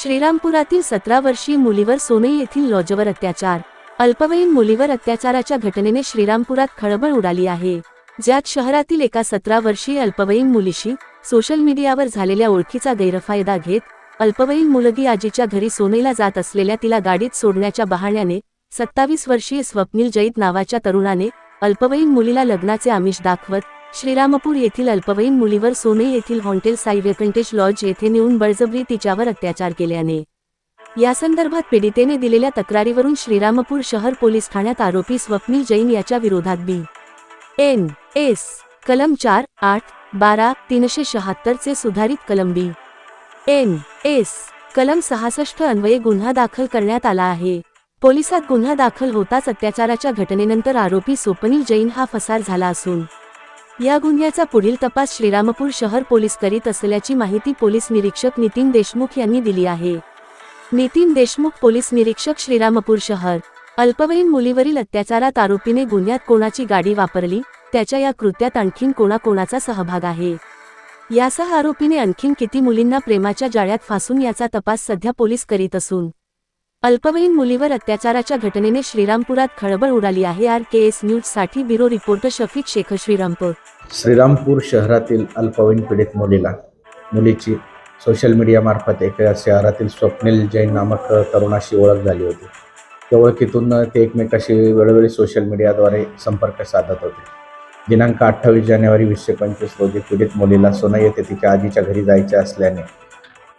श्रीरामपुरातील सतरा वर्षीय मुलीवर सोने येथील लॉजवर अत्याचार. अल्पवयीन मुलीवर अत्याचाराच्या घटनेने श्रीरामपुरात खळबळ उडाली आहे. ज्यात शहरातील एका सतरा वर्षीय अल्पवयीन मुलीशी सोशल मीडियावर झालेल्या ओळखीचा गैरफायदा घेत अल्पवयीन मुलगी आजीच्या घरी सोनेला जात असलेल्या तिला गाडीत सोडण्याच्या बहाण्याने सत्तावीस वर्षीय स्वप्नील जैद नावाच्या तरुणाने अल्पवयीन मुलीला लग्नाचे आमिष दाखवत श्रीरामपूर येथील अल्पवयीन मुलीवर सोने येथील हॉटेल साई व्यकंटेश लॉज येथे नेऊन बळजबरी तिच्यावर अत्याचार केल्याने. या संदर्भात पीडितेने दिलेल्या तक्रारीवरून श्रीरामपूर शहर पोलीस ठाण्यात आरोपी स्वप्नील जैन याच्या विरोधात बी. एन. एस. कलम चार आठ बारा तीनशे शहात्तरचे सुधारित कलम बी. एन. एस. कलम सहासष्ट अन्वये गुन्हा दाखल करण्यात आला आहे. पोलिसात गुन्हा दाखल होताच अत्याचाराच्या घटनेनंतर आरोपी स्वप्नील जैन हा फसार झाला असून या गुन्ह्याचा पुढील तपास श्रीरामपूर शहर पोलीस करीत असल्याची माहिती पोलीस निरीक्षक नितीन देशमुख यांनी दिली आहे. नितीन देशमुख पोलीस निरीक्षक श्रीरामपूर शहर. अल्पवयीन मुलीवरील अत्याचारात आरोपीने गुन्ह्यात कोणाची गाडी वापरली त्याच्या या कृत्यात आणखीन कोणाकोणाचा सहभाग आहे? यासह आरोपीने आणखीन किती मुलींना प्रेमाच्या जाळ्यात फासून याचा तपास सध्या पोलीस करीत असून अल्पवयीन मुलीवर अत्याचाराच्या घटनेने श्रीरामपुरात खळबळ उडाली. आहे आर के एस न्यूजसाठी ब्युरो रिपोर्टर शफीक शेख श्रीरामपूर. श्रीरामपूर शहरातील अल्पवयीन पीडित मुलीला मुलीची सोशल मीडियामार्फत एका शहरातील स्वप्नील जैन नामक तरुणाशी ओळख झाली होती. त्या ओळखीतून ते एकमेकाशी वेळोवेळी सोशल मीडियाद्वारे संपर्क साधत होते. दिनांक अठ्ठावीस जानेवारी वीसशे पंचवीस रोजी पीडित मुलीला सोना येथे तिच्या आजीच्या घरी जायचे असल्याने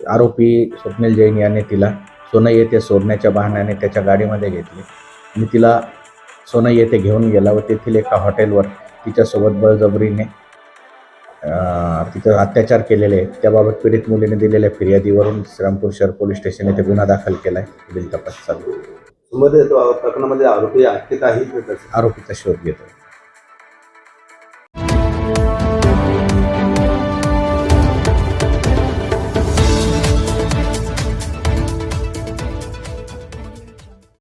आरोपी स्वप्नील जैन याने तिला सोनई येथे सोडण्याच्या बहाण्याने त्याच्या गाडीमध्ये घेतले. आणि तिला सोनई येथे घेऊन गेला व तेथील एका हॉटेलवर तिच्यासोबत बळजबरीने तिथं अत्याचार केलेले त्याबाबत पीडित मुलीने दिलेल्या फिर्यादीवरून श्रीरामपूर शहर पोलीस स्टेशन येथे गुन्हा दाखल केला आहे पुढील तपास चालू. मध्ये प्रकरणामध्ये आरोपी आहे आरोपीचा शोध घेतो